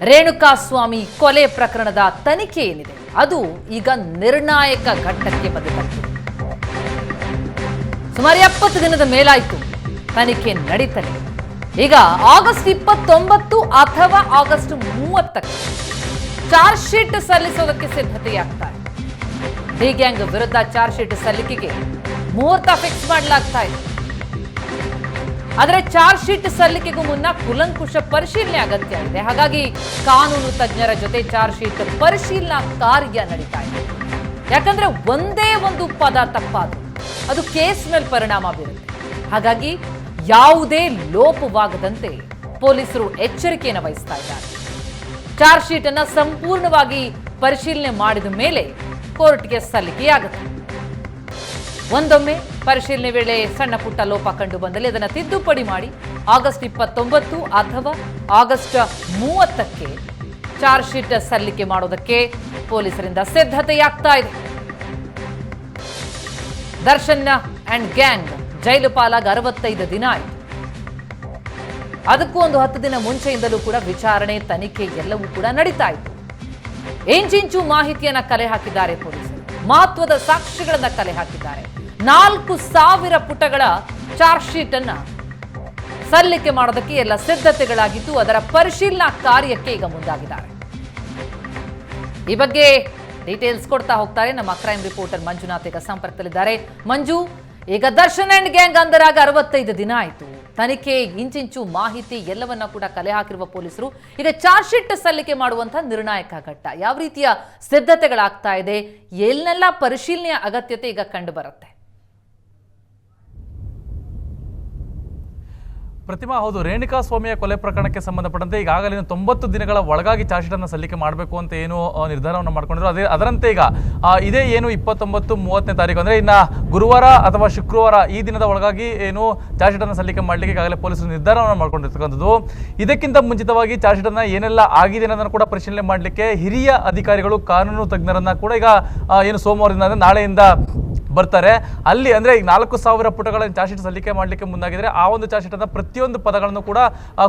ರೇಣುಕಾಸ್ವಾಮಿ ಕೊಲೆ ಪ್ರಕರಣದ ತನಿಖೆ ಏನಿದೆ? ಅದು ಈಗ ನಿರ್ಣಾಯಕ ಘಟ್ಟಕ್ಕೆ ಬಂದಿದೆ. ಸುಮಾರು ಎಪ್ಪತ್ತು ದಿನದ ಮೇಲಾಯಿತು ತನಿಖೆ ನಡೀತದೆ ಈಗ ಆಗಸ್ಟ್ ಇಪ್ಪತ್ತೊಂಬತ್ತು ಅಥವಾ ಆಗಸ್ಟ್ ಮೂವತ್ತಕ್ಕೆ ಚಾರ್ಜ್ ಶೀಟ್ ಸಲ್ಲಿಸೋದಕ್ಕೆ ಸಿದ್ಧತೆಯಾಗ್ತಾ ಇದೆ. ಡಿ ಗ್ಯಾಂಗ್ ವಿರುದ್ಧ ಚಾರ್ಜ್ ಶೀಟ್ ಸಲ್ಲಿಕೆಗೆ ಮುಹೂರ್ತ ಫಿಕ್ಸ್ ಮಾಡಲಾಗ್ತಾ ಇದೆ. ಆದರೆ ಚಾರ್ಜ್ ಶೀಟ್ ಸಲ್ಲಿಕೆಗೂ ಮುನ್ನ ಕುಲಂಕುಷ ಪರಿಶೀಲನೆ ಅಗತ್ಯ ಇದೆ. ಹಾಗಾಗಿ ಕಾನೂನು ತಜ್ಞರ ಜೊತೆ ಚಾರ್ಜ್ ಶೀಟ್ ಪರಿಶೀಲನಾ ಕಾರ್ಯ ನಡೀತಾ ಇದೆ. ಯಾಕಂದ್ರೆ ಒಂದೇ ಒಂದು ಪದ ತಪ್ಪಾದ್ರು ಅದು ಕೇಸ್ ಮೇಲೆ ಪರಿಣಾಮ ಬೀರುತ್ತೆ. ಹಾಗಾಗಿ ಯಾವುದೇ ಲೋಪವಾಗದಂತೆ ಪೊಲೀಸರು ಎಚ್ಚರಿಕೆಯನ್ನು ವಹಿಸ್ತಾ ಇದ್ದಾರೆ. ಚಾರ್ಜ್ ಶೀಟ್ ಅನ್ನ ಸಂಪೂರ್ಣವಾಗಿ ಪರಿಶೀಲನೆ ಮಾಡಿದ ಮೇಲೆ ಕೋರ್ಟ್ಗೆ ಸಲ್ಲಿಕೆಯಾಗುತ್ತೆ. ಒಂದೊಮ್ಮೆ ಪರಿಶೀಲನೆ ವೇಳೆ ಸಣ್ಣ ಪುಟ್ಟ ಲೋಪ ಕಂಡು ಬಂದಲ್ಲಿ ಅದನ್ನು ತಿದ್ದುಪಡಿ ಮಾಡಿ ಆಗಸ್ಟ್ ಇಪ್ಪತ್ತೊಂಬತ್ತು ಅಥವಾ ಆಗಸ್ಟ್ ಮೂವತ್ತಕ್ಕೆ ಚಾರ್ಜ್ ಶೀಟ್ ಸಲ್ಲಿಕೆ ಮಾಡೋದಕ್ಕೆ ಪೊಲೀಸರಿಂದ ಸಿದ್ಧತೆಯಾಗ್ತಾ ಇದೆ. ದರ್ಶನ್ ಅಂಡ್ ಗ್ಯಾಂಗ್ ಜೈಲು ಪಾಲಾಗಿ ಅರವತ್ತೈದು ದಿನ ಆಯಿತು. ಅದಕ್ಕೂ ಒಂದು ಹತ್ತು ದಿನ ಮುಂಚೆಯಿಂದಲೂ ಕೂಡ ವಿಚಾರಣೆ, ತನಿಖೆ ಎಲ್ಲವೂ ಕೂಡ ನಡೀತಾ ಇತ್ತು. ಇಂಚಿಂಚು ಮಾಹಿತಿಯನ್ನ ಕಲೆ ಹಾಕಿದ್ದಾರೆ ಪೊಲೀಸರು. ಮಹತ್ವದ ಸಾಕ್ಷಿಗಳನ್ನ ಕಲೆ ಹಾಕಿದ್ದಾರೆ. ನಾಲ್ಕು ಸಾವಿರ ಪುಟಗಳ ಚಾರ್ಜ್ ಶೀಟ್ ಅನ್ನ ಸಲ್ಲಿಕೆ ಮಾಡೋದಕ್ಕೆ ಎಲ್ಲ ಸಿದ್ಧತೆಗಳಾಗಿದ್ದು ಅದರ ಪರಿಶೀಲನಾ ಕಾರ್ಯಕ್ಕೆ ಈಗ ಮುಂದಾಗಿದ್ದಾರೆ. ಈ ಬಗ್ಗೆ ಡೀಟೇಲ್ಸ್ ಕೊಡ್ತಾ ಹೋಗ್ತಾರೆ ನಮ್ಮ ಕ್ರೈಮ್ ರಿಪೋರ್ಟರ್ ಮಂಜುನಾಥ್ ಈಗ ಸಂಪರ್ಕದಲ್ಲಿದ್ದಾರೆ. ಮಂಜು, ಈಗ ದರ್ಶನ್ ಅಂಡ್ ಗ್ಯಾಂಗ್ ಅಂದರಾಗ ಅರವತ್ತೈದು ದಿನ ಆಯಿತು. ತನಿಖೆ, ಇಂಚಿಂಚು ಮಾಹಿತಿ ಎಲ್ಲವನ್ನ ಕೂಡ ಕಲೆ ಹಾಕಿರುವ ಪೊಲೀಸರು ಈಗ ಚಾರ್ಜ್ ಶೀಟ್ ಸಲ್ಲಿಕೆ ಮಾಡುವಂತಹ ನಿರ್ಣಾಯಕ ಘಟ್ಟ. ಯಾವ ರೀತಿಯ ಸಿದ್ಧತೆಗಳಾಗ್ತಾ ಇದೆ? ಎಲ್ಲೆಲ್ಲ ಪರಿಶೀಲನೆಯ ಅಗತ್ಯತೆ ಈಗ ಕಂಡು ಬರುತ್ತೆ ಪ್ರತಿಮಾ ಹೌದು, ರೇಣುಕಾ ಸ್ವಾಮಿಯ ಕೊಲೆ ಪ್ರಕರಣಕ್ಕೆ ಸಂಬಂಧಪಟ್ಟಂತೆ ಈಗಾಗಲೇ ತೊಂಬತ್ತು ದಿನಗಳ ಒಳಗಾಗಿ ಚಾರ್ಜ್ ಶೀಟ್ ಅನ್ನು ಸಲ್ಲಿಕೆ ಮಾಡಬೇಕು ಅಂತ ಏನು ನಿರ್ಧಾರವನ್ನು ಮಾಡ್ಕೊಂಡಿದ್ರು. ಅದೇ, ಅದರಂತೆ ಈಗ ಇದೇ ಏನು ಇಪ್ಪತ್ತೊಂಬತ್ತು, ಮೂವತ್ತನೇ ತಾರೀಕು ಅಂದರೆ ಇನ್ನ ಗುರುವಾರ ಅಥವಾ ಶುಕ್ರವಾರ ಈ ದಿನದ ಒಳಗಾಗಿ ಏನು ಚಾರ್ಜ್ ಶೀಟ್ ಅನ್ನು ಸಲ್ಲಿಕೆ ಮಾಡಲಿಕ್ಕೆ ಈಗಾಗಲೇ ಪೊಲೀಸರು ನಿರ್ಧಾರವನ್ನು ಮಾಡ್ಕೊಂಡಿರ್ತಕ್ಕಂಥದ್ದು. ಇದಕ್ಕಿಂತ ಮುಂಚಿತವಾಗಿ ಚಾರ್ಜ್ ಶೀಟ್ ಅನ್ನ ಏನೆಲ್ಲ ಆಗಿದೆ ಅನ್ನೋದನ್ನು ಕೂಡ ಪರಿಶೀಲನೆ ಮಾಡಲಿಕ್ಕೆ ಹಿರಿಯ ಅಧಿಕಾರಿಗಳು ಕಾನೂನು ತಜ್ಞರನ್ನ ಕೂಡ ಈಗ ಏನು ಸೋಮವಾರದಿಂದ ಅಂದ್ರೆ ನಾಳೆಯಿಂದ ಬರ್ತಾರೆ. ಅಲ್ಲಿ ಅಂದ್ರೆ ಈಗ ನಾಲ್ಕು ಸಾವಿರ ಪುಟಗಳ ಚಾರ್ಜ್ ಸಲ್ಲಿಕೆ ಮಾಡಲಿಕ್ಕೆ ಮುಂದಾಗಿದ್ರೆ ಆ ಒಂದು ಚಾರ್ಜ್ ಶೀಟ್ ಅನ್ನ ಪ್ರತಿಯೊಂದು ಪದಗಳನ್ನು ಕೂಡ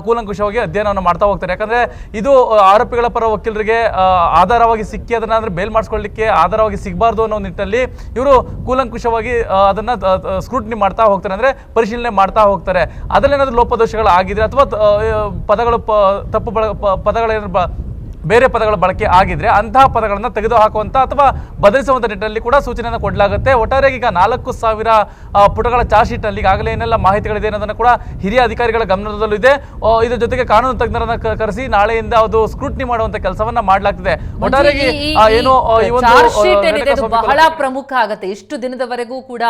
ಕೂಲಂಕುಷವಾಗಿ ಅಧ್ಯಯನವನ್ನು ಮಾಡ್ತಾ ಹೋಗ್ತಾರೆ. ಯಾಕಂದ್ರೆ ಇದು ಆರೋಪಿಗಳ ಪರ ವಕೀಲರಿಗೆ ಆಧಾರವಾಗಿ ಸಿಕ್ಕಿ ಅದನ್ನು ಅಂದ್ರೆ ಬೇಲ್ ಮಾಡಿಸ್ಕೊಳ್ಳಿಕ್ಕೆ ಆಧಾರವಾಗಿ ಸಿಗಬಾರ್ದು ಅನ್ನೋ ನಿಟ್ಟಿನಲ್ಲಿ ಇವರು ಕೂಲಂಕುಷವಾಗಿ ಅದನ್ನು ಸ್ಕ್ರೂಟ್ನಿ ಮಾಡ್ತಾ ಹೋಗ್ತಾರೆ. ಅಂದ್ರೆ ಪರಿಶೀಲನೆ ಮಾಡ್ತಾ ಹೋಗ್ತಾರೆ. ಅದರಲ್ಲೇನಾದರೂ ಲೋಪದೋಷಗಳು ಆಗಿದ್ರೆ ಅಥವಾ ಪದಗಳು ತಪ್ಪು ಪದಗಳೇನಾದ್ರು ಬೇರೆ ಪದಗಳ ಬಳಕೆ ಆಗಿದ್ರೆ ಅಂತಹ ಪದಗಳನ್ನು ತೆಗೆದು ಹಾಕುವಂತ ಅಥವಾ ಬದಲಿಸುವಂತ ನಿಟ್ಟಿನಲ್ಲಿ ಕೂಡ ಸೂಚನೆಯನ್ನು ಕೊಡಲಾಗುತ್ತೆ. ಒಟ್ಟಾರೆ ಈಗ ನಾಲ್ಕು ಸಾವಿರ ಪುಟಗಳ ಚಾರ್ಜ್ ಶೀಟ್ನಲ್ಲಿ ಈಗಾಗಲೇ ಏನೆಲ್ಲ ಮಾಹಿತಿಗಳಿದೆ ಅನ್ನೋದನ್ನು ಕೂಡ ಹಿರಿಯ ಅಧಿಕಾರಿಗಳ ಗಮನದಲ್ಲೂ ಇದೆ ಇದ್ರ ಜೊತೆಗೆ ಕಾನೂನು ತಜ್ಞರನ್ನ ಕರೆಸಿ ನಾಳೆಯಿಂದ ಅದು ಸ್ಕ್ರೂಟ್ನಿ ಮಾಡುವಂತ ಕೆಲಸವನ್ನ ಮಾಡಲಾಗ್ತಿದೆ. ಒಟ್ಟಾರೆಯಾಗಿ ಏನು ಬಹಳ ಪ್ರಮುಖ ಆಗುತ್ತೆ. ಇಷ್ಟು ದಿನದವರೆಗೂ ಕೂಡ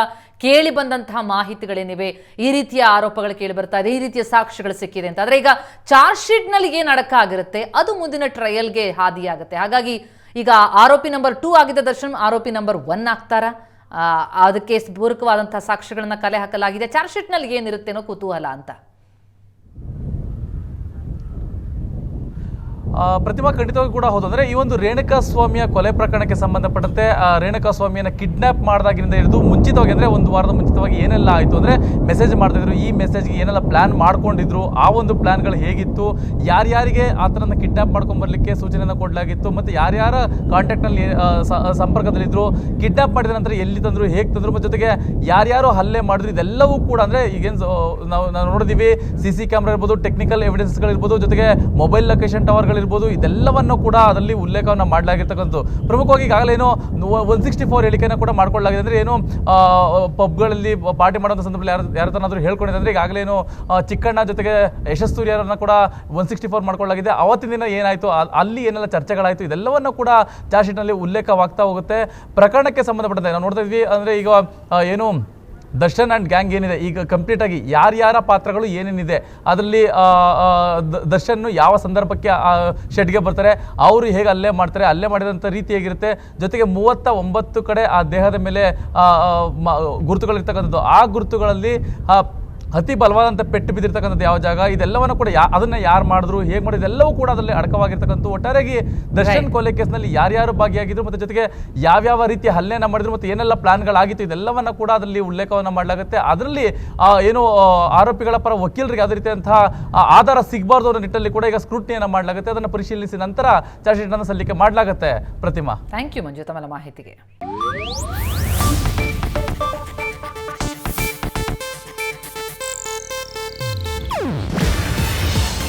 ಕೇಳಿ ಬಂದಂತಹ ಮಾಹಿತಿಗಳೇನಿವೆ, ಈ ರೀತಿಯ ಆರೋಪಗಳು ಕೇಳಿ ಬರ್ತಾ ಇದೆ, ಈ ರೀತಿಯ ಸಾಕ್ಷ್ಯಗಳು ಸಿಕ್ಕಿದೆ ಅಂತ. ಆದರೆ ಈಗ ಚಾರ್ಜ್ ಶೀಟ್ನಲ್ಲಿ ಏನ್ ಅಡಕ ಆಗಿರುತ್ತೆ ಅದು ಮುಂದಿನ ಟ್ರಯಲ್ಗೆ ಹಾದಿಯಾಗುತ್ತೆ. ಹಾಗಾಗಿ ಈಗ ಆರೋಪಿ ನಂಬರ್ ಟೂ ಆಗಿದ್ದ ದರ್ಶನ್, ಆರೋಪಿ ನಂಬರ್ ಒನ್ ಆಗ್ತಾರಾ? ಅದಕ್ಕೆ ಪೂರಕವಾದಂತಹ ಸಾಕ್ಷ್ಯಗಳನ್ನ ಕಲೆ ಹಾಕಲಾಗಿದೆ. ಚಾರ್ಜ್ ಶೀಟ್ನಲ್ಲಿ ಏನಿರುತ್ತೆ ಕುತೂಹಲ ಅಂತ. ಪ್ರತಿಮಾ ಖಂಡಿತವಾಗಿ ಕೂಡ ಹೌದು ಅಂದ್ರೆ ಈ ಒಂದು ರೇಣುಕಾ ಸ್ವಾಮಿಯ ಕೊಲೆ ಪ್ರಕರಣಕ್ಕೆ ಸಂಬಂಧಪಟ್ಟಂತೆ ಆ, ರೇಣುಕಾ ಸ್ವಾಮಿಯನ್ನ ಕಿಡ್ನಾಪ್ ಮಾಡಿದಾಗಿನಿಂದ ಹಿಡಿದು ಮುಂಚಿತವಾಗಿ ಅಂದರೆ ಒಂದು ವಾರದ ಮುಂಚಿತವಾಗಿ ಏನೆಲ್ಲ ಆಯಿತು ಅಂದ್ರೆ ಮೆಸೇಜ್ ಮಾಡ್ತಿದ್ರು ಈ ಮೆಸೇಜ್ಗೆ ಏನೆಲ್ಲ ಪ್ಲಾನ್ ಮಾಡ್ಕೊಂಡಿದ್ರು ಆ ಒಂದು ಪ್ಲ್ಯಾನ್ಗಳು ಹೇಗಿತ್ತು ಯಾರ್ಯಾರಿಗೆ ಆತನನ್ನ ಕಿಡ್ನಾಪ್ ಮಾಡ್ಕೊಂಡ್ ಬರ್ಲಿಕ್ಕೆ ಸೂಚನೆಯನ್ನು ಕೊಡಲಾಗಿತ್ತು ಮತ್ತೆ ಯಾರ್ಯಾರ ಕಾಂಟ್ಯಾಕ್ಟ್ನಲ್ಲಿ ಸಂಪರ್ಕದಲ್ಲಿದ್ದರು ಕಿಡ್ನಾಪ್ ಮಾಡಿದ ನಂತರ ಎಲ್ಲಿ ತಂದ್ರು ಹೇಗೆ ತಂದ್ರು ಮತ್ತು ಜೊತೆಗೆ ಯಾರ್ಯಾರು ಹಲ್ಲೆ ಮಾಡಿದ್ರು ಇದೆಲ್ಲವೂ ಕೂಡ ಅಂದ್ರೆ ಈಗೇನು ನಾವು ನಾವು ನೋಡಿದ್ದೀವಿ ಸಿ ಸಿ ಕ್ಯಾಮ್ರಾ ಇರ್ಬೋದು ಟೆಕ್ನಿಕಲ್ ಎವಿಡೆನ್ಸ್ಗಳಿರ್ಬೋದು ಜೊತೆಗೆ ಮೊಬೈಲ್ ಲೊಕೇಶನ್ ಟವರ್ಗಳಿರ್ಬೋದು ಇದೆಲ್ಲವನ್ನು ಕೂಡ ಅದರಲ್ಲಿ ಉಲ್ಲೇಖವನ್ನು ಮಾಡಲಾಗಿರ್ತಕ್ಕಂಥದ್ದು. ಪ್ರಮುಖವಾಗಿ ಈಗಾಗಲೇ ಏನು ಒನ್ ಸಿಕ್ಸ್ಟಿ ಫೋರ್ ಹೇಳಿಕೆಯನ್ನು ಕೂಡ ಮಾಡ್ಕೊಳ್ಳಲಾಗಿದೆ. ಅಂದ್ರೆ ಏನು ಪಬ್ಗಳಲ್ಲಿ ಪಾರ್ಟಿ ಮಾಡೋಂಥ ಸಂದರ್ಭದಲ್ಲಿ ಯಾರು ಯಾರ ಹೇಳ್ಕೊಂಡಿದೆ ಅಂದರೆ ಈಗಾಗಲೇ ಏನು ಚಿಕ್ಕಣ್ಣ ಜೊತೆಗೆ ಯಶಸ್ಸೂರ್ಯರನ್ನ ಕೂಡ ಒನ್ ಸಿಕ್ಸ್ಟಿ ಫೋರ್ ಮಾಡ್ಕೊಳ್ಳಲಾಗಿದೆ. ಅವತ್ತಿನ ದಿನ ಏನಾಯಿತು? ಅಲ್ಲಿ ಏನೆಲ್ಲ ಚರ್ಚೆಗಳಾಯಿತು? ಇದೆಲ್ಲವನ್ನು ಕೂಡ ಚಾರ್ಜ್ ಶೀಟ್ನಲ್ಲಿ ಉಲ್ಲೇಖವಾಗ್ತಾ ಹೋಗುತ್ತೆ. ಪ್ರಕರಣಕ್ಕೆ ಸಂಬಂಧಪಟ್ಟಂತೆ ನಾವು ನೋಡ್ತಾ ಇದ್ವಿ. ಅಂದರೆ ಈಗ ಏನು ದರ್ಶನ್ ಆ್ಯಂಡ್ ಗ್ಯಾಂಗ್ ಏನಿದೆ? ಈಗ ಕಂಪ್ಲೀಟ್ ಆಗಿ ಯಾರ್ಯಾರ ಪಾತ್ರಗಳು ಏನೇನಿದೆ? ಅದರಲ್ಲಿ ದರ್ಶನ್ ಯಾವ ಸಂದರ್ಭಕ್ಕೆ ಶೆಡ್ಗೆ ಬರ್ತಾರೆ? ಅವರು ಹೇಗೆ ಅಲ್ಲೇ ಮಾಡ್ತಾರೆ? ಅಲ್ಲೇ ಮಾಡಿದಂಥ ರೀತಿ ಹೇಗಿರುತ್ತೆ? ಜೊತೆಗೆ ಮೂವತ್ತ ಒಂಬತ್ತು ಕಡೆ ಆ ದೇಹದ ಮೇಲೆ ಗುರುತುಗಳಿರ್ತಕ್ಕಂಥದ್ದು. ಆ ಗುರುತುಗಳಲ್ಲಿ ಅತಿ ಬಲವಾದಂಥ ಪೆಟ್ಟು ಬಿದ್ದಿರ್ತಕ್ಕಂಥದ್ದು ಯಾವ ಜಾಗ? ಇದೆಲ್ಲವನ್ನು ಕೂಡ ಯಾ ಅದನ್ನ ಯಾರು ಮಾಡಿದ್ರು ಹೇಗೆ ಮಾಡಿದ್ರು ಎಲ್ಲವೂ ಕೂಡ ಅದರಲ್ಲಿ ಅಡಕವಾಗಿರ್ತಕ್ಕಂಥ ಒಟ್ಟಾರೆಯಾಗಿ ದರ್ಶನ್. ಕೊಲೆ ಕೇಸ್ನಲ್ಲಿ ಯಾರ್ಯಾರು ಭಾಗಿಯಾಗಿದ್ರು ಮತ್ತು ಜೊತೆಗೆ ಯಾವ್ಯಾವ ರೀತಿಯ ಹಲ್ಲೆಯನ್ನು ಮಾಡಿದ್ರು ಮತ್ತೆ ಏನೆಲ್ಲ ಪ್ಲಾನ್ಗಳಾಗಿತ್ತು ಇದೆಲ್ಲವನ್ನ ಕೂಡ ಅದರಲ್ಲಿ ಉಲ್ಲೇಖವನ್ನು ಮಾಡಲಾಗುತ್ತೆ. ಅದರಲ್ಲಿ ಆ, ಏನು ಆರೋಪಿಗಳ ಪರ ವಕೀಲರಿಗೆ ಯಾವುದೇ ರೀತಿಯಂತಹ ಆಧಾರ ಸಿಗಬಾರ್ದು ಅನ್ನೋ ನಿಟ್ಟಲ್ಲಿ ಕೂಡ ಈಗ ಸ್ಕ್ರೂಟ್ನಿಯನ್ನು ಮಾಡಲಾಗುತ್ತೆ. ಅದನ್ನು ಪರಿಶೀಲಿಸಿ ನಂತರ ಚಾರ್ಜ್ ಶೀಟ್ ಅನ್ನು ಸಲ್ಲಿಕೆ ಮಾಡಲಾಗುತ್ತೆ ಪ್ರತಿಮಾ. ಥ್ಯಾಂಕ್ ಯು ಮಂಜು ತಮ್ಮ ಮಾಹಿತಿಗೆ.